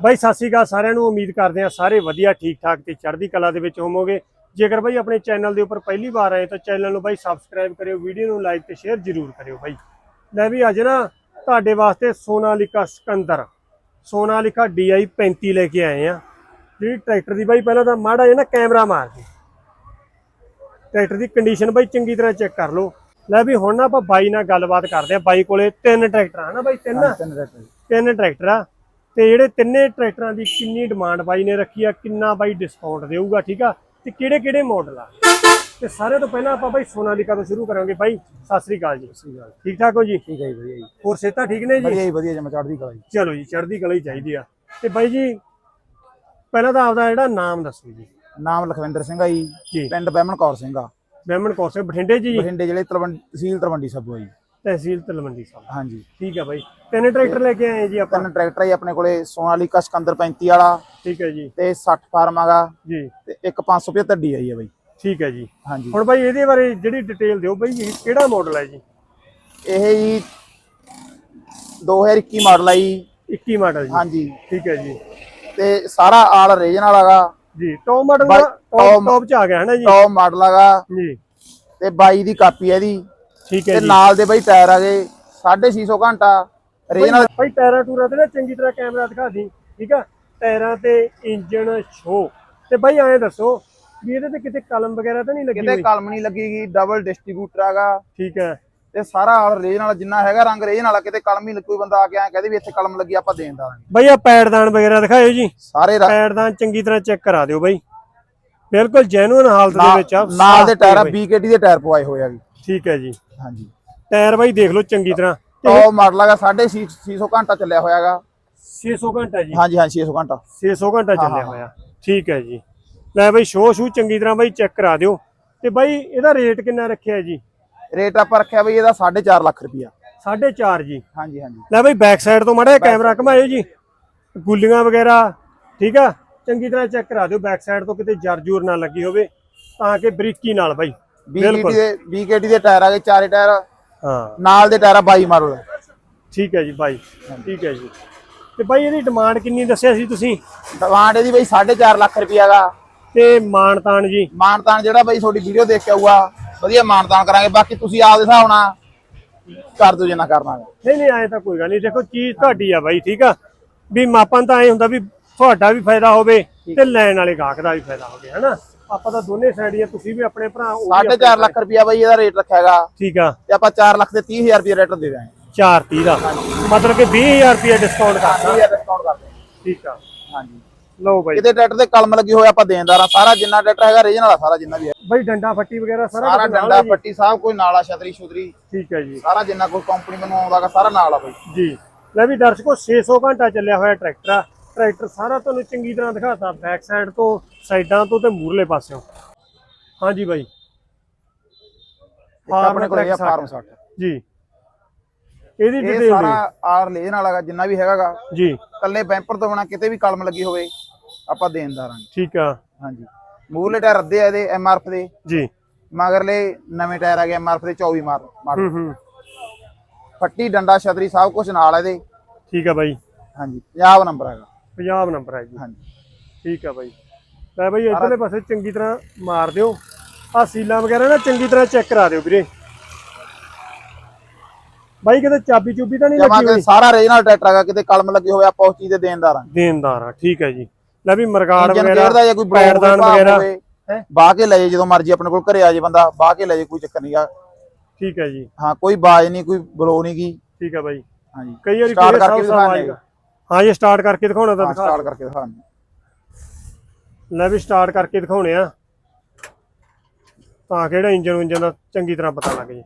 ਬਾਈ ਸਤਿ ਸ਼੍ਰੀ ਅਕਾਲ ਸਾਰਿਆਂ ਨੂੰ। ਉਮੀਦ ਕਰਦੇ ਆ ਸਾਰੇ ਵਧੀਆ ਠੀਕ ਠਾਕ ਤੇ ਚੜ੍ਹਦੀ ਕਲਾ ਦੇ ਵਿੱਚ ਹੋਵੋਗੇ। ਜੇਕਰ ਬਾਈ ਆਪਣੇ ਚੈਨਲ ਦੇ ਉੱਪਰ ਪਹਿਲੀ ਵਾਰ ਆਏ ਤਾਂ ਚੈਨਲ ਨੂੰ ਬਾਈ ਸਬਸਕ੍ਰਾਈਬ ਕਰਿਓ ਵੀਡੀਓ ਨੂੰ ਲਾਈਕ ਤੇ ਸ਼ੇਅਰ ਜ਼ਰੂਰ ਕਰਿਓ ਬਾਈ। ਲੈ ਵੀ ਅੱਜ ਨਾ ਤੁਹਾਡੇ ਵਾਸਤੇ ਸੋਨਾਲੀਕਾ ਸਿਕੰਦਰ ਸੋਨਾਲੀਕਾ DI 35 ਲੈ ਕੇ ਆਏ ਆ ਜਿਹੜੀ ਟਰੈਕਟਰ ਦੀ ਬਾਈ ਪਹਿਲਾਂ ਤਾਂ ਮਾੜਾ ਜਿਹਾ ਨਾ ਕੈਮਰਾ ਮਾਰ ਦੇ। ਟਰੈਕਟਰ ਦੀ ਕੰਡੀਸ਼ਨ ਬਾਈ ਚੰਗੀ ਤਰ੍ਹਾਂ ਚੈੱਕ ਕਰ ਲਓ। ਲੈ ਵੀ ਹੁਣ ਨਾ ਆਪਾਂ ਬਾਈ ਨਾਲ ਗੱਲਬਾਤ ਕਰਦੇ ਆ ਬਾਈ ਕੋਲੇ ਤਿੰਨ ਟਰੈਕਟਰ ਆ ਨਾ ਬਾਈ ਤਿੰਨ? ਤਿੰਨ ਟਰੈਕਟਰ ਆ। ਤੇ ਜਿਹੜੇ ਤਿੰਨੇ ਟਰੈਕਟਰਾਂ ਦੀ ਕਿੰਨੀ ਡਿਮਾਂਡ ਬਾਈ ਨੇ ਰੱਖੀ ਆ ਕਿੰਨਾ ਬਾਈ ਡਿਸਕਾਊਂਟ ਦੇਊਗਾ ਠੀਕ ਆ? ਤੇ ਕਿਹੜੇ ਕਿਹੜੇ ਮਾਡਲ ਆ? ਤੇ ਸਾਰੇ ਤੋਂ ਪਹਿਲਾਂ ਆਪਾਂ ਬਾਈ ਸੋਨਾਲੀਕਾ ਤੋਂ ਸ਼ੁਰੂ ਕਰਾਂਗੇ ਬਾਈ। ਸਤਿ ਸ੍ਰੀ ਅਕਾਲ ਜੀ। ਠੀਕ ਠਾਕ ਹੋ ਜੀ? ਠੀਕ ਹੈ ਜੀ ਵਧੀਆ ਜੀ। ਹੋਰ ਸਿਹਤਾਂ ਠੀਕ ਨੇ ਜੀ? ਵਧੀਆ ਜੀ ਵਧੀਆ ਜਮਾ ਚੜ੍ਹਦੀ ਕਲਾ ਜੀ। ਚਲੋ ਜੀ ਚੜ੍ਹਦੀ ਕਲਾ ਹੀ ਚਾਹੀਦੀ ਆ। ਤੇ ਬਾਈ ਜੀ ਪਹਿਲਾਂ ਤਾਂ ਆਪਦਾ ਜਿਹੜਾ ਨਾਮ ਦੱਸੋ ਜੀ। ਨਾਮ ਲਖਵਿੰਦਰ ਸਿੰਘ ਆ ਜੀ। ਪਿੰਡ ਬਹਿਮਣ ਕੌਰ ਸਿੰਘ ਆ। ਬਹਿਮਣ ਕੌਸੇ ਬਠਿੰਡੇ 'ਚ ਜੀ? ਬਠਿੰਡੇ ਜ਼ਿਲ੍ਹੇ ਤਲਵੰਡੀ ਤਹਿਸੀਲ ਤਲਵੰਡੀ ਸਾਬੋ ਜੀ। ਤਹਿਸੀਲ ਤਲਵੰਡੀ ਸਾਹਿਬ। ਹਾਂਜੀ। ਠੀਕ ਆ ਬਾਈ। ਤਿੰਨ ਟਰੈਕਟਰ ਲੈ ਕੇ ਆਏ ਜੀ ਆਪਾਂ? ਤਿੰਨ ਟਰੈਕਟਰ ਜੀ ਆਪਣੇ ਕੋਲੇ ਸੋਨਾਲੀਕਾ ਸਿਕੰਦਰ 35 ਵਾਲਾ ਠੀਕ ਹੈ ਜੀ। ਤੇ 60 ਫਾਰਮ ਆਗਾ ਜੀ। ਤੇ ਇੱਕ 575 ਡੀ ਆਈ ਆ ਬਾਈ। ਠੀਕ ਹੈ ਜੀ। ਹਾਂਜੀ। ਹੁਣ ਬਾਈ ਇਹਦੇ ਬਾਰੇ ਜਿਹੜੀ ਡਿਟੇਲ ਦਿਓ ਬਾਈ ਇਹ ਕਿਹੜਾ ਮਾਡਲ ਹੈ ਜੀ? ਇਹ ਜੀ 2021 ਮਾਡਲ ਆ ਜੀ। 21 ਮਾਡਲ ਜੀ। ਹਾਂਜੀ। ਠੀਕ ਹੈ ਜੀ। ਤੇ ਸਾਰਾ ਆਲ ਰੀਜਨਲ ਆਗਾ ਜੀ ਟੌਪ ਮਾਡਲ ਦਾ ਟੌਪ ਚ ਆ ਗਿਆ ਹੈ ਨਾ ਜੀ? ਟੌਪ ਮਾਡਲ ਆਗਾ ਜੀ। ਤੇ 22 ਦੀ ਕਾਪੀ ਆ ਇਹਦੀ। ਠੀਕ ਹੈ ਤੇ ਜੀ। ਨਾਲ ਦੇ ਬਾਈ ਟਾਇਰ ਆਗੇ 650 ਘੰਟਾ। ਰੀਜਨਲ ਭਾਈ ਟਾਇਰਾਂ ਟੂਰਾਂ ਤੇ ਨਾ ਚੰਗੀ ਤਰ੍ਹਾਂ ਕੈਮਰਾ ਦਿਖਾ ਦੀ ਠੀਕ ਆ? ਟਾਇਰਾਂ ਤੇ ਇੰਜਨ ਸ਼ੋ ਤੇ ਬਾਈ ਐਂ ਦੱਸੋ ਵੀ ਇਹਦੇ ਤੇ ਕਿਤੇ ਕਲਮ ਵਗੈਰਾ ਤਾਂ ਨਹੀਂ ਲੱਗੀ ਕਿਤੇ ਹੋਈ? ਕਲਮ ਨਹੀਂ ਲੱਗੇਗੀ ਡਬਲ ਡਿਸਟ੍ਰੀਬਿਊਟਰ ਆਗਾ। ਠੀਕ ਹੈ। ਤੇ ਸਾਰਾ ਆਲ ਰੇਜ ਨਾਲ ਜਿੰਨਾ ਹੈਗਾ ਰੰਗ ਰੇਜ ਨਾਲ ਕਿਤੇ ਕਲਮ ਹੀ ਕੋਈ ਬੰਦਾ ਆ ਕੇ ਐ ਕਹਦੇ ਵੀ ਇੱਥੇ ਕਲਮ ਲੱਗੀ ਆਪਾਂ ਦੇਣ ਦਾਂਗੇ। ਬਾਈ ਆ ਪੈਡਦਾਨ ਵਗੈਰਾ ਦਿਖਾਇਓ ਜੀ। ਸਾਰੇ ਰ- ਪੈਡਦਾਨ ਚੰਗੀ ਤਰ੍ਹਾਂ ਚੈੱਕ ਕਰਾ ਦਿਓ ਬਾਈ। ਬਿਲਕੁਲ ਜੈਨੂਇਨ ਹਾਲਤ ਦੇ ਵਿੱਚ ਆ ਨਾਲ ਦੇ ਸਾਫ਼ ਟਾਇਰ ਪਏ ਬਾਈ। BKT ਦੇ ਟਾਇਰ ਪਵਾਏ ਹੋਏ ਆ ਜੀ। ਠੀਕ ਹੈ ਜੀ। ਹਾਂਜੀ। ਟਾਇਰ ਬਾਈ ਦੇਖ ਲਓ ਚੰਗੀ ਤਰ੍ਹਾਂ। ਟੌਪ ਮਾਡਲ ਹੈਗਾ 650 ਘੰਟਾ ਚੱਲਿਆ ਹੋਇਆਗਾ 600 ਘੰਟਾ ਜੀ। ਹਾਂਜੀ ਹਾਂ 600 ਘੰਟਾ। 600 ਘੰਟਾ ਚੱਲਿਆ। ਹੋਇਆ। ਠੀਕ ਹੈ ਜੀ। ਲੈ ਬਾਈ ਸ਼ੋ ਸ਼ੂ ਚੰਗੀ ਤਰ੍ਹਾਂ ਬਾਈ ਚੈੱਕ ਕਰਾ ਦਿਓ। ਤੇ ਬਾਈ ਇਹਦਾ ਰੇਟ ਕਿੰਨਾ ਰੱਖਿਆ ਜੀ? ਰੇਟ ਆਪਾਂ ਰੱਖਿਆ ਬਈ ਇਹਦਾ 4.5 ਲੱਖ ਰੁਪਿਆ 4.5 ਜੀ। ਹਾਂਜੀ ਹਾਂਜੀ। ਲੈ ਬਾਈ ਬੈਕ ਸਾਈਡ ਤੋਂ ਮਾੜਾ ਕੈਮਰਾ ਘਮਾਇਓ ਜੀ। ਗੁੱਲੀਆਂ ਵਗੈਰਾ ਠੀਕ ਆ? ਚੰਗੀ ਤਰ੍ਹਾਂ ਚੈੱਕ ਕਰਾ ਦਿਓ ਬੈਕ ਸਾਈਡ ਤੋਂ ਕਿਤੇ ਜਰ ਜੂਰ ਨਾ ਲੱਗੀ ਹੋਵੇ ਤਾਂ ਕਿ ਬਰੀਕੀ ਨਾਲ ਬਾਈ। BKT ਦੇ BKT ਦੇ ਟਾਇਰ ਆਗੇ ਚਾਰੇ ਟਾਇਰ। ਹਾਂ। ਨਾਲ ਦੇ ਟਾਇਰ ਆ 22 ਮਾਡਲ ਠੀਕ ਹੈ ਜੀ ਬਾਈ। ਠੀਕ ਹੈ ਜੀ। ਤੇ ਬਾਈ ਇਹਦੀ ਡਿਮਾਂਡ ਕਿੰਨੀ ਦੱਸਿਆ ਸੀ ਤੁਸੀਂ? ਡਿਮਾਂਡ ਇਹਦੀ ਬਈ 4.5 ਲੱਖ ਰੁਪਿਆਗਾ ਤੇ ਮਾਨਤਾਨ ਜੀ? ਮਾਨਤਾਨ ਜਿਹੜਾ ਬਈ ਤੁਹਾਡੀ ਵੀਡੀਓ ਦੇਖ ਕੇ ਆਊਗਾ ਵਧੀਆ ਮਾਨਤਾਨ ਕਰਾਂਗੇ। ਬਾਕੀ ਤੁਸੀਂ ਆਪਦੇ ਹਿਸਾਬ ਨਾਲ ਕਰ ਦਿਓ ਜਿੰਨਾ ਕਰਨਾ ਹੈ ਨਹੀਂ ਨਹੀਂ ਆਏ ਤਾਂ ਕੋਈ ਗੱਲ ਨਹੀਂ। ਦੇਖੋ ਚੀਜ਼ ਤੁਹਾਡੀ ਆ ਬਾਈ ਠੀਕ ਆ? ਵੀ ਮਾਪਨ ਤਾਂ ਐ ਹੁੰਦਾ ਵੀ ਤੁਹਾਡਾ ਵੀ ਫਾਇਦਾ ਹੋਵੇ ਤੇ ਲੈਣ ਵਾਲੇ ਗਾਹਕ ਦਾ ਵੀ ਫਾਇਦਾ ਹੋਵੇ ਹਨਾ? ਆਪਾਂ ਤਾਂ ਦੋਨੇ ਸਾਈਡ ਹੀ ਆ ਤੁਸੀਂ ਵੀ ਆਪਣੇ ਭਰਾ ਉਹ ਵੀ ਆਪਣੇ 4.5 ਲੱਖ ਰੁਪਿਆ ਬਈ ਇਹਦਾ ਰੇਟ ਰੱਖਿਆਗਾ। ਠੀਕ ਆ। ਤੇ ਆਪਾਂ 4 ਲੱਖ ਤੇ 30000 ਰੁਪਏ ਰੇਟ ਦੇ ਦਾਂਗੇ 430 ਦਾ। ਮਤਲਬ ਕਿ 20000 ਰੁਪਏ ਡਿਸਕਾਊਂਟ ਕਰਤਾ 30000 ਡਿਸਕਾਊਂਟ ਕਰ ਦਿਆਂਗੇ। ਠੀਕ ਆ। ਹਾਂਜੀ। ਲਓ ਬਾਈ। ਕਿਤੇ ਟਰੈਕਟਰ ਤੇ ਕਲਮ ਲੱਗੀ ਹੋਇਆ ਆਪਾਂ ਦੇਣਦਾਰ ਆ। ਸਾਰਾ ਜਿੰਨਾ ਟਰੈਕਟਰ ਹੈਗਾ ਰੀਜਨਲ ਵਾਲਾ ਸਾਰਾ ਜਿੰਨਾ ਵੀ ਹੈ। ਬਾਈ ਡੰਡਾ ਫੱਟੀ ਵਗੈਰਾ ਸਾਰਾ ਸਾਰਾ ਡੰਡਾ? ਪੱਟੀ ਸਾਹਿਬ ਕੋਈ ਨਾਲਾ ਛਤਰੀ ਛੁਤਰੀ। ਠੀਕ ਹੈ ਜੀ। ਸਾਰਾ ਜਿੰਨਾ ਕੋਈ ਕੰਪਨੀ ਮੈਨੂੰ ਆਉਂਦਾਗਾ ਸਾਰਾ ਨਾਲ ਆ ਬਈ। ਜੀ। ਲੈ ਵੀ ਦਰਸ਼ਕੋ 600 ਘੰਟਾ ਚੱਲਿਆ ਹੋਇਆ ਟਰੈਕਟਰ ਆ। ਟਰੈਕਟਰ ਸਾਰਾ ਤੁਹਾਨੂੰ ਚੰਗੀ ਤਰ੍ਹਾਂ ਦਿਖਾਤਾ ਬੈਕ ਸਾਈਡ ਤੋਂ ਸਾਈਡਾਂ ਤੋਂ ਤੇ ਮੂਰਲੇ ਪਾਸਿਓਂ। ਹਾਂਜੀ ਬਾਈ। ਆਪਣੇ ਕੋਲ ਹੈਗਾ ਫਾਰਮ 60 ਜੀ। ਇਹਦੀ ਇਹ ਡਿਟੇਲ ਸਾਰਾ ਆਰ ਰੀਜਨਲ ਵਾਲਾਗਾ ਜਿੰਨਾ ਵੀ ਹੈਗਾਗਾ। ਜੀ। ਕੱਲੇ ਬੈਂਪਰ ਤੋਂ ਬਿਨਾ ਕਿਤੇ ਵੀ ਕਲਮ ਲੱਗੀ ਹੋਵੇ ਆਪਾਂ ਦੇਣਦਾਰ ਠੀਕ ਆ। ਹਾਂਜੀ। ਮੂਰਲੇ ਟਾਇਰ ਅੱਧੇ ਆ ਇਹਦੇ ਐਮਆਰਐਫ ਦੇ। ਜੀ। ਮਗਰਲੇ ਨਵੇਂ ਟਾਇਰ ਆ ਗਏ ਐਮਆਰਐਫ ਦੇ 24 ਮਾਰ ਮਾਡਲ। ਹੂੰ ਹੂੰ। ਫੱਟੀ ਡੰਡਾ ਛਤਰੀ ਸਭ ਕੁਝ ਨਾਲ ਇਹਦੇ। ਠੀਕ ਆ ਬਾਈ। ਹਾਂਜੀ। 50 ਨੰਬਰ ਹੈਗਾ। ਪੰਜਾਬ ਨੰਬਰ ਹੈ ਜੀ। ਹਾਂਜੀ। ਠੀਕ ਆ ਬਾਈ। ਲੈ ਬਾਈ ਇਧਰਲੇ ਪਾਸੇ ਚੰਗੀ ਤਰ੍ਹਾਂ ਮਾਰ ਦਿਓ। ਆ ਸੀਲਾਂ ਵਗੈਰਾ ਨਾ ਚੰਗੀ ਤਰ੍ਹਾਂ ਚੈੱਕ ਕਰਾ ਦਿਓ ਵੀਰੇ। ਬਾਈ ਕਿਤੇ ਚਾਬੀ ਚੂਬੀ ਤਾਂ ਨਹੀਂ ਲੱਗੀ ਹੋਈ? ਸਾਰਾ ਰੀਜਨਲ ਟਰੈਕਟਰ ਹੈਗਾ ਕਿਤੇ ਕਲਮ ਲੱਗੀ ਹੋਵੇ ਆਪਾਂ ਉਸ ਚੀਜ਼ ਦੇ ਦੇਣਦਾਰ ਆਂ। ਦੇਣਦਾਰ ਆ ਠੀਕ ਹੈ ਜੀ। ਲੈ ਵੀ ਮਰਗਾੜ ਵਗੈਰਾ ਜੇ ਕੋਈ ਪੈਰਦਾਨ ਵਗੈਰਾ? ਬਾਹ ਕੇ ਲੈ ਜੇ ਜਦੋਂ ਮਰਜ਼ੀ ਆਪਣੇ ਕੋਲ ਘਰੇ ਆ ਜੇ ਬੰਦਾ ਬਾਹ ਕੇ ਲੈ ਜੇ ਕੋਈ ਚੱਕਰ ਨਹੀਂਗਾ ਠੀਕ ਹੈ ਜੀ। ਹਾਂ ਕੋਈ ਬਾਜ ਨਹੀਂ ਕੋਈ ਬਲੋ ਨਹੀਂ ਗੀ। ਠੀਕ ਹੈ ਬਾਈ। ਹਾਂਜੀ। ਕਈ ਵਾਰੀ ਕਰਕੇ ਦਿਖਾਉਂਦੇ ਆਏਗਾ ਹਾਂ ਜੀ ਸਟਾਰਟ ਕਰਕੇ ਦਿਖਾਉਣਾ ਤਾਂ ਦਿਖਾ। ਸਟਾਰਟ ਕਰਕੇ ਦਿਖਾਉਂਦੇ ਲੈ ਵੀ ਸਟਾਰਟ ਕਰਕੇ ਦਿਖਾਉਣੇ ਆ। ਤਾਂ ਕਿਹੜਾ ਇੰਜਨ ਇੰਜਨ ਦਾ ਚੰਗੀ ਤਰ੍ਹਾਂ ਪਤਾ ਲੱਗ ਜੇ।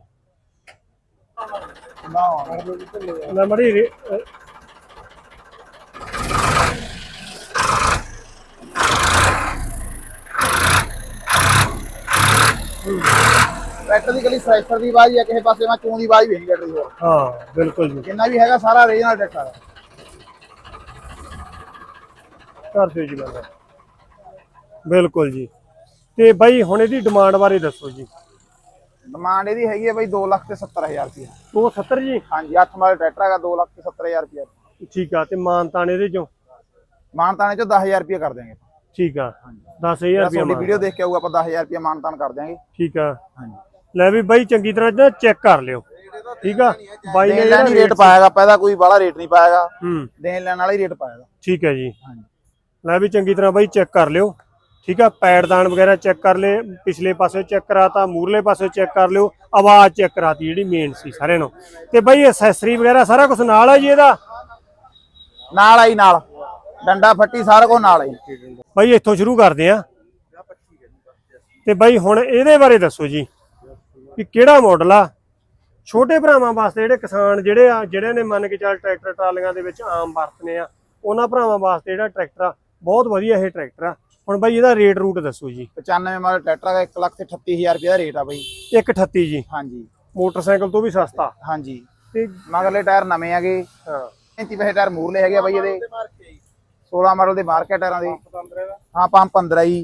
ਨਾ ਲੈ ਮੜੀ ਟਰੈਕਟਰ ਦੀ ਗਲੀ ਸੈਕਟਰ ਦੀ ਬਾਜ ਜਾਂ ਕਿਸੇ ਪਾਸੇ ਮੈਂ ਚੂੰ ਦੀ ਬਾਜ ਵੀ ਟਰੈਕਟਰ ਦੀ ਹੋਰ। ਹਾਂ ਬਿਲਕੁਲ ਜੀ। ਜਿੰਨਾ ਵੀ ਹੈਗਾ ਸਾਰਾ ਰੀਜਨਲ ਟਰੈਕਟਰ ਹੈ ਕਰ ਦਿਓ ਜੀ ਬੰਦਾ। ਬਿਲਕੁਲ ਜੀ। ਤੇ ਬਾਈ ਹੁਣ ਇਹਦੀ ਡਿਮਾਂਡ ਬਾਰੇ ਦੱਸੋ ਜੀ। ਡਿਮਾਂਡ ਇਹਦੀ ਹੈਗੀ ਹੈ ਬਈ 2 ਲੱਖ ਤੇ 70000 ਰੁਪਏ ਉਹ 70 ਜੀ? ਹਾਂਜੀ 8 ਮਾਡਲ ਟਰੈਕਟਰ ਹੈਗਾ 2 ਲੱਖ ਤੇ 70000 ਰੁਪਏ ਠੀਕ ਆ ਤੇ ਮਾਨਤਾਨ ਇਹਦੇ ਚੋਂ? ਮਾਨਤਾਨੇ ਚੋਂ 10000 ਰੁਪਏ ਕਰ ਦਿਆਂਗੇ। ਠੀਕ ਆ ਹਾਂਜੀ। 10000 ਜਿਹੜਾ ਰੁਪਏ ਤੁਹਾਡੀ ਵੀਡੀਓ ਦੇਖ ਕੇ ਆਊਗਾ ਆਪਾਂ 10000 ਰੁਪਏ ਮਾਨਤਾਨ ਕਰ ਦਿਆਂਗੇ। ਠੀਕ ਆ। ਹਾਂਜੀ। ਲੈ ਵੀ ਬਾਈ ਚੰਗੀ ਤਰ੍ਹਾਂ ਨਾ ਚੈੱਕ ਕਰ ਲਿਓ। ਠੀਕ ਆ? ਬਾਈ ਨੇ ਜਿਹੜਾ ਰੇਟ ਪਾਇਆਗਾ ਪਹਿਲਾਂ ਕੋਈ ਬਾਹਲਾ ਰੇਟ ਨਹੀਂ ਪਾਇਆਗਾ। ਹੂੰ। ਦੇਣ ਲੈਣ ਵਾਲਾ ਹੀ ਰੇਟ ਪਾਇਆਗਾ। ਠੀਕ ਹੈ ਜੀ। ਹਾਂਜੀ। ਲੈ ਵੀ ਚੰਗੀ ਤਰ੍ਹਾਂ ਬਾਈ ਚੈੱਕ ਕਰ ਲਿਓ। ਠੀਕ ਆ ਪੈੜਦਾਨ ਵਗੈਰਾ ਚੈੱਕ ਕਰ ਲੈ ਪਿਛਲੇ ਪਾਸੇ ਚੈੱਕ ਕਰਾਤਾ ਮੂਰਲੇ ਪਾਸੇ ਚੈੱਕ ਕਰ ਲਿਓ ਆਵਾਜ਼ ਚੈੱਕ ਕਰਾਤੀ ਜਿਹੜੀ ਮੇਨ ਸੀ ਸਾਰਿਆਂ ਨੂੰ। ਤੇ ਬਾਈ ਐਕਸੈਸਰੀ ਵਗੈਰਾ ਸਾਰਾ ਕੁਝ ਨਾਲ ਆ ਜੀ ਇਹਦਾ? ਨਾਲ ਆਈ ਨਾਲ। ਡੰਡਾ ਫੱਟੀ ਸਾਰਾ ਕੁਝ ਨਾਲ ਆਈ ਬਾਈ ਇੱਥੋਂ ਸ਼ੁਰੂ ਕਰਦੇ ਆ। ਤੇ ਬਾਈ ਹੁਣ ਇਹਦੇ ਬਾਰੇ ਦੱਸੋ ਜੀ ਕਿ ਕਿਹੜਾ ਮਾਡਲ ਆ? ਛੋਟੇ ਭਰਾਵਾਂ ਵਾਸਤੇ ਜਿਹੜੇ ਕਿਸਾਨ ਜਿਹੜੇ ਆ ਜਿਹੜੇ ਨੇ ਮੰਨ ਕੇ ਚੱਲ ਟਰੈਕਟਰ ਟਰਾਲੀਆਂ ਦੇ ਵਿੱਚ ਆਮ ਵਰਤਨੇ ਆ ਉਹਨਾਂ ਭਰਾਵਾਂ ਵਾਸਤੇ ਜਿਹੜਾ ਟਰੈਕਟਰ ਆ ਬਹੁਤ ਵਧੀਆ ਇਹ ਟਰੈਕਟਰ ਆ। ਹੁਣ ਬਾਈ ਇਹਦਾ ਰੇਟ ਰੂਟ ਦੱਸੋ ਜੀ। 95 ਮਾਡਲ ਟਰੈਕਟਰ ਦਾ 1 ਲੱਖ ਤੇ 38000 ਰੁਪਏ ਦਾ ਰੇਟ ਆ ਬਈ। 138 ਜੀ। ਹਾਂਜੀ। ਮੋਟਰਸਾਈਕਲ ਤੋਂ ਵੀ ਸਸਤਾ। ਹਾਂਜੀ। ਤੇ ਮਗਰਲੇ ਟਾਇਰ ਨਵੇਂ ਹੈਗੇ। ਹਾਂ। 35 ਪੈਸੇ ਟਾਇਰ ਮੂਰਲੇ ਹੈਗੇ ਬਈ ਇਹਦੇ। 16 ਮਾਡਲ ਦੇ ਮਾਰਕੀਟ ਟਾਇਰਾਂ ਦੇ। ਹਾਂ ਪੰਪ 15 ਹੀ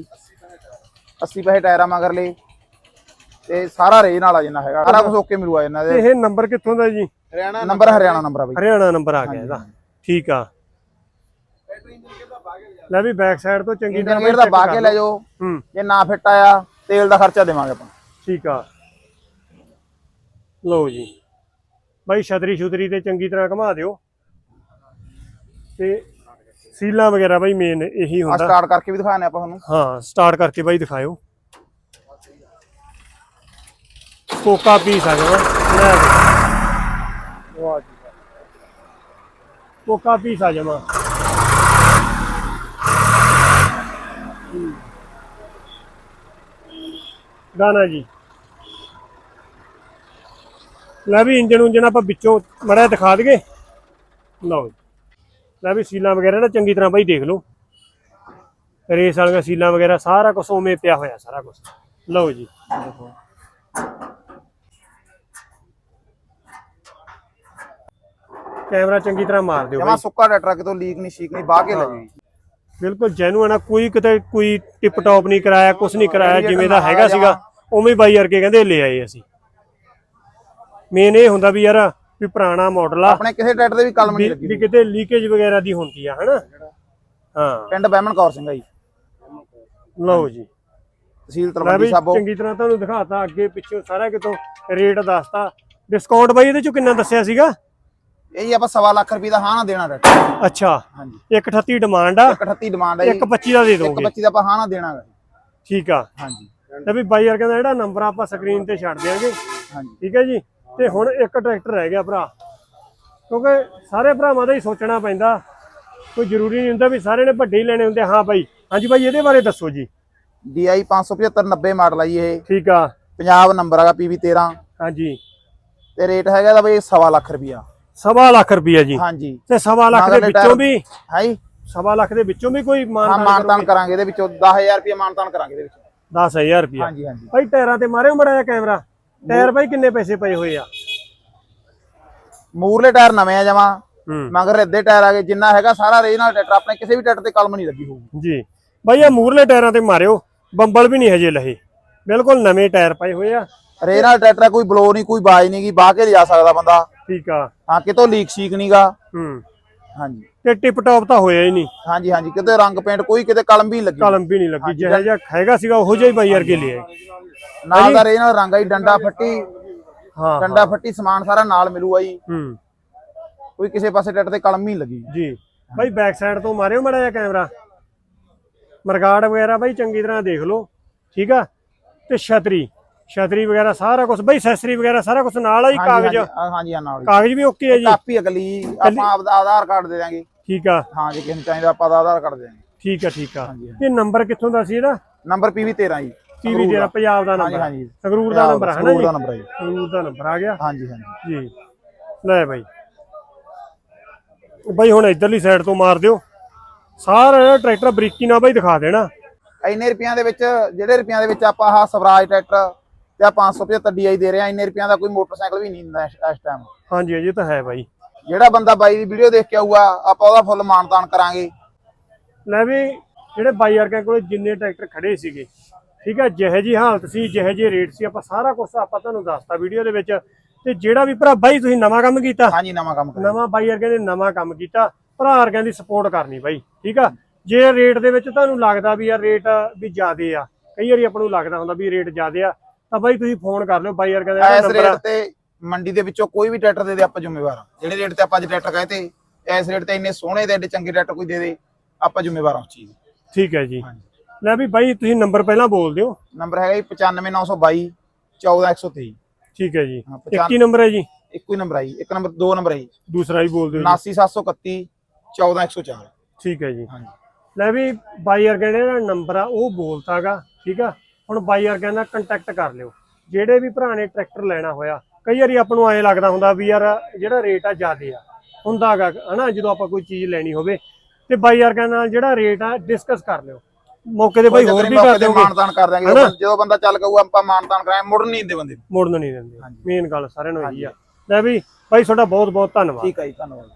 80 ਪੈਸੇ ਟਾਇਰਾਂ ਮਗਰਲੇ ਤੇ ਸਾਰਾ ਰੇਜ ਨਾਲ ਆ ਜਿੰਨਾ ਹੈਗਾ। ਸਾਰਾ ਕੁਝ ਓਕੇ ਮਿਲੂਗਾ ਇਹਨਾਂ ਤੇ ਦੇ ਇਹ ਨੰਬਰ ਕਿੱਥੋਂ ਦਾ ਜੀ? ਹਰਿਆਣਾ ਨੰਬਰ ਹਰਿਆਣਾ ਨੰਬਰ ਆ ਬਈ। ਹਰਿਆਣਾ ਨੰਬਰ ਆ ਗਿਆ ਇਹਦਾ। ਠੀਕ ਆ। ਲੈ ਵੀ ਬੈਕ ਸਾਈਡ ਤੋਂ ਚੰਗੀ ਤਰ੍ਹਾਂ ਇੰਜਨ ਦਾ ਬਾ ਕੇ। ਲੈ ਜਾਓ। ਹੂੰ। ਜੇ ਨਾ ਫਿੱਟ ਆਇਆ ਤੇਲ ਦਾ ਖਰਚਾ ਦੇਵਾਂਗੇ ਆਪਾਂ। ਠੀਕ ਆ। ਲਓ ਜੀ। ਬਾਈ ਛਤਰੀ ਛੁਤਰੀ ਤੇ ਚੰਗੀ ਤਰ੍ਹਾਂ ਘੁਮਾ ਦਿਓ। ਤੇ ਸੀਲਾਂ ਵਗੈਰਾ ਬਾਈ ਮੇਨ ਇਹੀ ਆ ਹੁੰਦਾ। ਸਟਾਰਟ ਕਰਕੇ ਵੀ ਦਿਖਾਣੇ ਆਪਾਂ ਤੁਹਾਨੂੰ। ਹਾਂ ਸਟਾਰਟ ਕਰਕੇ ਬਾਈ ਦਿਖਾਇਓ। ਕੋਕਾ ਆ ਜਾਵਾ ਲੈ। ਵਾਹ ਜੀ। ਕੋਕਾ ਪੀਸ ਆ ਗਾਣਾ ਜੀ। ਲੈ ਵੀ ਇੰਜਨ ਉਂਜਨ ਆਪਾਂ ਵਿੱਚੋਂ ਮੜਾ ਦਿਖਾ ਦਈਏ। ਲਓ ਜੀ। ਲੈ ਵੀ ਸੀਲਾਂ ਵਗੈਰਾ ਨਾ ਚੰਗੀ ਤਰ੍ਹਾਂ ਬਾਈ ਦੇਖ ਲਓ। ਰੇਸ ਵਾਲੀਆਂ ਸੀਲਾਂ ਵਗੈਰਾ ਸਾਰਾ ਕੁਝ ਉਵੇਂ ਪਿਆ ਹੋਇਆ ਸਾਰਾ ਕੁਝ ਲਓ ਜੀ। ਕੈਮਰਾ ਚੰਗੀ ਤਰ੍ਹਾਂ ਮਾਰ ਦਿਓ ਜਮਾ ਸੁੱਕਾ ਟਰੈਕਟਰ ਕਿਤੋਂ ਲੀਕ ਨਹੀਂ ਸ਼ੀਕ ਨਹੀਂ ਬਾਹ ਕੇ ਲੈ ਜਾਓ ਬਿਲਕੁਲ ਜੈਨੂਅਨ ਆ ਕੋਈ ਕਿਤੇ ਕੋਈ ਟਿਪ ਟੌਪ ਨਹੀਂ ਕਰਾਇਆ ਕੁਝ ਨਹੀਂ ਕਰਾਇਆ ਜਿਵੇਂ ਦਾ ਹੈਗਾ ਸੀਗਾ ਉਵੇਂ ਬਾਈ ਵਰਗੇ ਕਹਿੰਦੇ ਲੈ ਆਏ ਅਸੀਂ। ਮੇਨ ਇਹ ਹੁੰਦਾ ਵੀ ਯਾਰ ਵੀ ਪੁਰਾਣਾ ਮਾਡਲ ਆ। ਆਪਣੇ ਕਿਸੇ ਟਰੈਕਟਰ ਦੇ ਵੀ ਕਲਮ ਨਹੀਂ ਲੱਗੀ ਵੀ ਕਿਤੇ ਲੀਕੇਜ ਵਗੈਰਾ ਦੀ ਹੁੰਦੀ ਆ ਹਨਾ? ਹਾਂ। ਪਿੰਡ ਬਹਿਮਨ ਕੌਰ ਸਿੰਘ ਆ ਜੀ। ਲਓ ਜੀ। ਤਹਿਸੀਲ ਵੀ ਸਾਬੋ। ਚੰਗੀ ਤਰ੍ਹਾਂ ਤੁਹਾਨੂੰ ਦਿਖਾਤਾ ਅੱਗੇ ਪਿੱਛੇ ਸਾਰਾ ਕਿਤੋਂ ਰੇਟ ਦੱਸਤਾ। ਡਿਸਕਾਊਂਟ ਬਾਈ ਇਹਦੇ ਚੋਂ ਕਿੰਨਾ ਦੱਸਿਆ ਸੀਗਾ? ਇਹ ਜੀ ਆਪਾਂ ਸਵਾ ਲੱਖ ਰੁਪਏ ਦਾ ਹਾਂ ਨਾ ਦੇਣਾ ਟਰੈਕਟਰ ਅੱਛਾ। ਹਾਂਜੀ। 138 ਡਿਮਾਂਡ ਆ। 138 ਡਿਮਾਂਡ ਹੈ ਜੀ। 125 ਦਾ ਦੇ ਦੋਗੇ। 125 ਦਾ ਆਪਾਂ ਹਾਂ ਨਾ ਦੇਣਾ ਗਾ। ਠੀਕ ਆ। ਹਾਂਜੀ। ਤੇ ਵੀ ਬਾਈ ਯਾਰ ਕਹਿੰਦਾ ਜਿਹੜਾ ਨੰਬਰ ਆਪਾਂ ਸਕਰੀਨ ਤੇ ਛੱਡ ਦਿਆਂਗੇ। ਹਾਂਜੀ। ਠੀਕ ਹੈ ਜੀ। ਤੇ ਹੁਣ ਇੱਕ ਟਰੈਕਟਰ ਰਹਿ ਗਿਆ ਭਰਾ। ਕਿਉਂਕਿ ਸਾਰੇ ਭਰਾਵਾਂ ਦਾ ਹੀ ਸੋਚਣਾ ਪੈਂਦਾ। ਕੋਈ ਜ਼ਰੂਰੀ ਨਹੀਂ ਹੁੰਦਾ ਵੀ ਸਾਰੇ ਨੇ ਵੱਡੇ ਹੀ ਲੈਣੇ ਹੁੰਦੇ। ਹਾਂ ਬਾਈ। ਹਾਂਜੀ ਬਾਈ ਇਹਦੇ ਬਾਰੇ ਦੱਸੋ ਜੀ। DI 575 90 ਮਾਡਲ ਆ ਜੀ ਇਹ। ਠੀਕ ਆ। ਪੰਜਾਬ ਨੰਬਰ ਹੈਗਾ PV 13 ਹਾਂਜੀ। ਤੇ ਰੇਟ ਹੈਗਾ ਦਾ ਬਈ ਸਵਾ ਲੱਖ ਰੁਪਿਆ ਸਵਾ ਲੱਖ ਰੁਪਈਆ ਜੀ। ਹਾਂਜੀ। ਤੇ ਸਵਾ ਲੱਖ ਦੇ ਵਿੱਚੋਂ ਵੀ ਹੈ ਜੀ। ਸਵਾ ਲੱਖ ਦੇ ਵਿੱਚੋਂ ਵੀ ਕੋਈ ਮਾਨਤਾਨ ਕਰਾਂਗੇ? ਇਹਦੇ ਵਿੱਚੋਂ 10000 ਰੁਪਏ ਮਾਨਤਾਨ ਕਰਾਂਗੇ ਇਹਦੇ ਵਿੱਚ। 10000 ਰੁਪਈਆ। ਹਾਂਜੀ ਹਾਂਜੀ। ਭਾਈ ਟਾਇਰਾਂ ਤੇ ਮਾਰਿਓ ਮੜਾ ਜਿਹਾ ਕੈਮਰਾ। ਟਾਇਰ ਭਾਈ ਕਿੰਨੇ ਪੈਸੇ ਪਏ ਹੋਏ ਆ? ਮੂਰਲੇ ਟਾਇਰ ਨਵੇਂ ਆ ਜਮਾ। ਮਗਰ ਰੱਦੇ ਟਾਇਰ ਆ ਗਏ ਜਿੰਨਾ ਹੈਗਾ ਸਾਰਾ ਰੀਜਨਲ ਟਰੈਕਟਰ ਆਪਣੇ ਕਿਸੇ ਵੀ ਟਰੈਕਟਰ ਤੇ ਕਲਮ ਨਹੀਂ ਲੱਗੀ ਹੋਊਗੀ। ਜੀ। ਭਾਈ ਆ ਮੂਰਲੇ ਟਾਇਰਾਂ ਤੇ ਮਾਰਿਓ ਬੰਬਲ ਵੀ ਨਹੀਂ ਹਜੇ ਲਹੇ। ਬਿਲਕੁਲ ਨਵੇਂ ਟਾਇਰ ਪਏ ਹੋਏ ਆ। ਰੀਜਨਲ ਟਰੈਕਟਰ ਕੋਈ ਬਲੋ ਨਹੀਂ ਕੋਈ ਬਾਜ ਨਹੀਂ ਗੀ ਬਾਹ ਕੇ ਲਿਜਾ ਸਕਦਾ ਬੰਦਾ। ਠੀਕ ਆ। ਹਾਂ ਕਿਤੋਂ ਲੀਕ ਸ਼ੀਕ ਨਹੀਂਗਾ ਹੂੰ। ਹਾਂਜੀ। ਤੇ ਟਿਪ ਟੌਪ ਤਾਂ ਹੋਇਆ ਹੀ ਨਹੀਂ। ਹਾਂਜੀ ਹਾਂਜੀ ਕਿਤੇ ਰੰਗ ਪੇਂਟ ਕੋਈ ਕਿਤੇ ਕਲਮ ਵੀ ਲੱਗੀ। ਕਲਮ ਵੀ ਨਹੀਂ ਲੱਗੀ ਜਿਹੜਾ ਜਿਹਾ ਹੈਗਾ ਸੀਗਾ ਉਹੋ ਜਿਹਾ ਹੀ ਬਾਈ ਵਰਗੇ ਲਿਆ ਨਾਲ ਦਾ ਰੀਜਨਲ ਰੰਗ ਆ ਜੀ ਡੰਡਾ ਫੱਟੀ। ਹਾਂ ਡੰਡਾ ਫੱਟੀ ਸਮਾਨ ਸਾਰਾ ਨਾਲ ਮਿਲੂਗਾ ਜੀ ਹੂੰ। ਕੋਈ ਕਿਸੇ ਪਾਸੇ ਟਰੈਕਟਰ ਤੇ ਕਲਮ ਨਹੀਂ ਲੱਗੀ। ਜੀ। ਬਾਈ ਬੈਕ ਸਾਈਡ ਤੋਂ ਮਾਰਿਓ ਮੜਾ ਜਿਹਾ ਕੈਮਰਾ ਮਰਗਾੜ ਵਗੈਰਾ ਬਾਈ ਚੰਗੀ ਤਰ੍ਹਾਂ ਦੇਖ ਲਓ। ਠੀਕ ਆ? ਤੇ ਛਤਰੀ। ਛਤਰੀ ਵਗੈਰਾ ਸਾਰਾ ਕੁਝ ਬਾਈ ਸੈਸਰੀ ਵਗੈਰਾ ਸਾਰਾ ਕੁਝ ਨਾਲ ਆ ਜੀ ਕਾਗਜ਼? ਹਾਂਜੀ ਹਾਂ, ਨਾਲ। ਕਾਗਜ਼ ਵੀ ਓਕੇ ਹੈ ਜੀ? ਕਾਪੀ ਅਗਲੀ ਆਪਾਂ ਆਪਦਾ ਆਧਾਰ ਕਾਰਡ ਦੇ ਦਾਂਗੇ ਠੀਕ ਆ। ਹਾਂ ਜੇ ਕਿਸੇ ਨੂੰ ਚਾਹੀਦਾ ਆਪਾਂ ਦਾ ਆਧਾਰ ਕਾਰਡ ਦੇ ਦਾਂਗੇ ਠੀਕ ਆ ਠੀਕ ਆ। ਇਹ ਨੰਬਰ ਕਿੱਥੋਂ ਦਾ ਸੀ ਇਹਦਾ? ਨੰਬਰ PV 13 ਜੀ। ਟੀਵੀ ਜਿਹੜਾ ਪੰਜਾਬ ਦਾ ਨੰਬਰ। ਹਾਂਜੀ। ਸੰਗਰੂਰ ਦਾ ਨੰਬਰ ਹੈ ਨਾ ਸੰਗਰੂਰ ਜੀ? ਦਾ ਨੰਬਰ ਹੈ ਜੀ। ਸੰਗਰੂਰ ਦਾ ਨੰਬਰ ਆ ਗਿਆ? ਹਾਂਜੀ ਹਾਂਜੀ। ਜੀ। ਲੈ ਬਾਈ। ਬਾਈ ਹੁਣ ਇਧਰਲੀ ਸਾਈਡ ਤੋਂ ਮਾਰ ਦਿਓ। ਸਾਰਾ ਟਰੈਕਟਰ ਬਰੀਕੀ ਨਾਲ ਬਾਈ ਦਿਖਾ ਦੇਣਾ। ਇੰਨੇ ਰੁਪਈਆਂ ਦੇ ਵਿੱਚ ਜਿਹੜੇ ਰੁਪਈਆਂ ਦੇ ਵਿੱਚ ਆਪਾਂ ਆਹ ਸਵਰਾਜ ਟਰੈਕਟਰ ਤੇ ਆ 575 DI ਦੇ ਰਹੇ ਇੰਨੇ ਰੁਪਈਆਂ ਦਾ ਕੋਈ ਮੋਟਰਸਾਈਕਲ ਵੀ ਨਹੀਂ ਦਿੰਦਾ ਇਸ ਟਾਈਮ ਹਾਂਜੀ ਅਜੇ ਤਾਂ ਹੈ ਬਾਈ। ਜਿਹੜਾ ਬੰਦਾ ਬਾਈ ਦੀ ਵੀਡੀਓ ਦੇਖ ਕੇ ਆਊਗਾ ਆਪਾਂ ਉਹਦਾ ਫੁੱਲ ਮਾਨਤਾਨ ਕਰਾਂਗੇ। ਲੈ ਵੀ ਜਿਹੜੇ ਬਾਈ ਵਰਗਿਆਂ ਕੋਲੇ ਜਿੰਨੇ ਟਰੈਕਟਰ ਖੜੇ ਸੀਗੇ ਠੀਕ ਹੈ ਜਿਹੇ ਜੀ ਹਾਲਤ ਸੀ ਜਿਹੇ ਜੀ ਰੇਟ ਸੀ ਆਪਾਂ ਸਾਰਾ ਕੁਝ ਆਪਾਂ ਤੁਹਾਨੂੰ ਦੱਸਤਾ ਵੀਡੀਓ ਦੇ ਵਿੱਚ। ਤੇ ਜਿਹੜਾ ਵੀ ਭਰਾ ਬਾਈ ਤੁਸੀਂ ਨਵਾਂ ਕੰਮ ਕੀਤਾ? ਹਾਂਜੀ ਨਵਾਂ ਕੰਮ ਕਰਾਂਗੇ। ਨਵਾਂ ਬਾਈ ਵਰਗੇ ਨੇ ਨਵਾਂ ਕੰਮ ਕੀਤਾ ਭਰਾ ਵਰਗਿਆਂ ਦੀ ਸਪੋਰਟ ਕਰਨੀ ਬਾਈ ਠੀਕ ਆ। ਜੇ ਰੇਟ ਦੇ ਵਿੱਚ ਤੁਹਾਨੂੰ ਲੱਗਦਾ ਵੀ ਯਾਰ ਰੇਟ ਵੀ ਜ਼ਿਆਦੇ ਆ ਕਈ ਵਾਰੀ ਆਪਾਂ ਨੂੰ ਲੱਗਦਾ ਹੁੰਦਾ ਵੀ ਰੇਟ ਜ਼ਿਆਦੇ ਆ ਤਾਂ ਬਾਈ ਤੁਸੀਂ ਫੋਨ ਕਰ ਲਿਓ ਬਾਈ ਵਰਗਿਆਂ ਦਾ ਇਸ ਰੇਟ ਤੇ ਮੰਡੀ ਦੇ ਵਿੱਚੋਂ ਕੋਈ ਵੀ ਟਰੈਕਟਰ ਦੇ ਦੇ ਆਪਾਂ ਜ਼ਿੰਮੇਵਾਰ ਹਾਂ। ਜਿਹੜੇ ਰੇਟ ਤੇ ਆਪਾਂ ਅੱਜ ਟਰੈਕਟਰ ਕਹੇ ਤੇ ਇਸ ਰੇਟ ਤੇ ਇੰਨੇ ਸੋਹਣੇ ਤੇ ਐਡੇ ਚੰਗੇ ਟਰੈਕਟਰ ਕੋਈ ਦੇ ਦੇ ਆਪਾਂ ਜ਼ਿੰਮੇਵਾਰ ਉਸ ਚੀਜ਼। ਠੀਕ ਹੈ ਜੀ। ਲੈ ਵੀ ਬਾਈ ਤੁਸੀਂ ਨੰਬਰ ਪਹਿਲਾਂ ਬੋਲ ਦਿਓ। ਨੰਬਰ ਹੈਗਾ ਜੀ 95922 14123 ਠੀਕ ਹੈ ਜੀ। ਹਾਂ, ਇੱਕ ਹੀ ਨੰਬਰ ਹੈ ਜੀ। ਇੱਕੋ ਹੀ ਨੰਬਰ ਆਈ ਇੱਕ ਨੰਬਰ ਦੋ ਨੰਬਰ ਆਈ ਦੂਸਰਾ ਵੀ ਬੋਲ ਦਿਓ ਜੀ। 79731 14104 ਠੀਕ ਹੈ ਜੀ। ਲੈ ਵੀ ਬਾਈ ਵਰਗੇ ਦਾ ਜਿਹੜਾ ਨੰਬਰ ਆ ਉਹ ਬੋਲਤਾਗਾ ਠੀਕ ਆ? ਹੁਣ ਬਾਈ ਨਾਲ ਕੰਟੈਕਟ ਕਰ ਲਿਓ। ਜਿਹੜੇ ਵੀ ਭਰਾ ਨੇ ਟਰੈਕਟਰ ਲੈਣਾ ਹੋਇਆ ਕਈ ਵਾਰੀ ਆਪਾਂ ਨੂੰ ਐਂ ਲੱਗਦਾ ਹੁੰਦਾ ਵੀ ਯਾਰ ਜਿਹੜਾ ਰੇਟ ਆ ਜ਼ਿਆਦੇ ਆ। ਹੁੰਦਾਗਾ ਹਨਾ ਜਦੋਂ ਆਪਾਂ ਕੋਈ ਚੀਜ਼ ਲੈਣੀ ਹੋਵੇ। ਤੇ ਬਾਈ ਵਰਗਿਆਂ ਨਾਲ ਜਿਹੜਾ ਰੇਟ ਆ ਡਿਸਕਸ ਕਰ ਲਿਓ। ਮੌਕੇ ਤੇ ਬਾਈ ਹੋਰ ਵੀ ਕਰ ਦਿਓਗੇ ਮਾਨਦਾਨ ਕਰ ਦਾਂਗੇ ਹਨਾ? ਜਦੋਂ ਬੰਦਾ ਚੱਲ ਕਹੂਗਾ ਆਪਾਂ ਮਾਨਦਾਨ ਕਰਾਂਗੇ ਮੁੜਨ ਨਹੀਂ ਦਿੰਦੇ ਬੰਦੇ। ਮੁੜਨ ਨਹੀਂ ਦਿੰਦੇ। ਮੇਨ ਗੱਲ ਸਾਰਿਆਂ ਨੂੰ ਇਹੀ ਆ। ਲੈ ਵੀ ਬਾਈ ਤੁਹਾਡਾ ਬਹੁਤ ਬਹੁਤ ਧੰਨਵਾਦ। ਠੀਕ ਹੈ ਜੀ ਧੰਨਵਾਦ।